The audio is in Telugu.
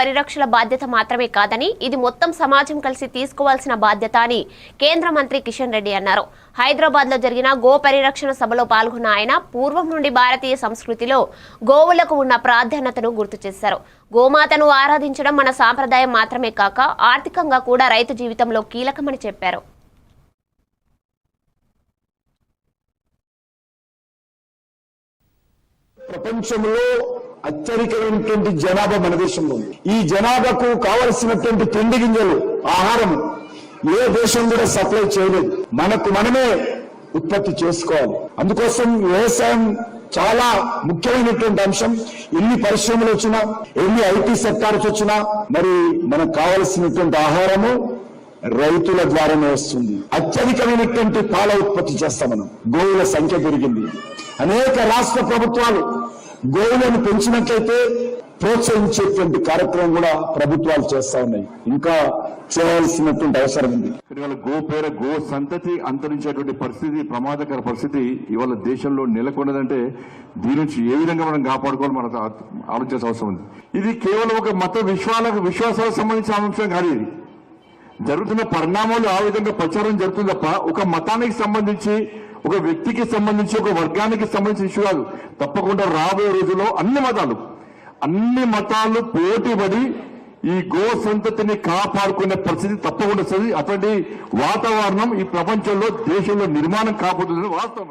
పరిరక్షణ బాధ్యత మాత్రమే కాదని ఇది మొత్తం సమాజం కలిసి తీసుకోవాల్సిన బాధ్యత అని కేంద్ర మంత్రి కిషన్ రెడ్డి అన్నారు. హైదరాబాద్లో జరిగిన గో పరిరక్షణ సభలో పాల్గొన్న ఆయన పూర్వం నుండి భారతీయ సంస్కృతిలో గోవులకు ఉన్న ప్రాధాన్యతను గుర్తు చేశారు. గోమాతను ఆరాధించడం మన సాంప్రదాయం మాత్రమే కాక ఆర్థికంగా కూడా రైతు జీవితంలో కీలకమని చెప్పారు. ప్రపంచంలో అత్యధికమైనటువంటి జనాభా మన దేశంలో ఉంది. ఈ జనాభాకు కావలసినటువంటి తిండి గింజలు ఆహారం ఏ దేశం కూడా సప్లై చేయలేదు. మనకు మనమే ఉత్పత్తి చేసుకోవాలి. అందుకోసం వ్యవసాయం చాలా ముఖ్యమైనటువంటి అంశం. ఎన్ని పరిశ్రమలు వచ్చినా ఎన్ని ఐటీ సెక్టార్స్ వచ్చినా మరి మనకు కావలసినటువంటి ఆహారము రైతుల ద్వారానే వస్తుంది. అత్యధికమైనటువంటి పాల ఉత్పత్తి చేస్తాం మనం. గోవుల సంఖ్య పెరిగింది. అనేక రాష్ట్ర ప్రభుత్వాలు గోవులను పెంచినట్లయితే ప్రోత్సహించేటువంటి కార్యక్రమం కూడా ప్రభుత్వాలు చేస్తా ఉన్నాయి. ఇంకా చేయాల్సినటువంటి అవసరం ఉంది. ఇవాళ గో పేర గో సంతతి అంతరించేటువంటి పరిస్థితి ప్రమాదకర పరిస్థితి ఇవాళ దేశంలో నెలకొన్నదంటే దీని నుంచి ఏ విధంగా మనం కాపాడుకోవాలి మనకు ఆ- ఆలోచించాల్సిన అవసరం ఉంది. ఇది కేవలం ఒక మత విశ్వాలకు విశ్వాసాలకు సంబంధించిన అంశం కాదు ఇది. జరుగుతున్న పరిణామాలు ఆ విధంగా ప్రచారం జరుగుతుంది తప్ప ఒక మతానికి సంబంధించి ఒక వ్యక్తికి సంబంధించి ఒక వర్గానికి సంబంధించిన ఇష్యూ కాదు. తప్పకుండా రాబోయే రోజుల్లో అన్ని మతాలు అన్ని మతాలు పోటీపడి ఈ గో సంతతిని కాపాడుకునే పరిస్థితి తప్పకుండా వస్తుంది. అటువంటి వాతావరణం ఈ ప్రపంచంలో దేశంలో నిర్మాణం కాపాడుతుంది వాస్తవం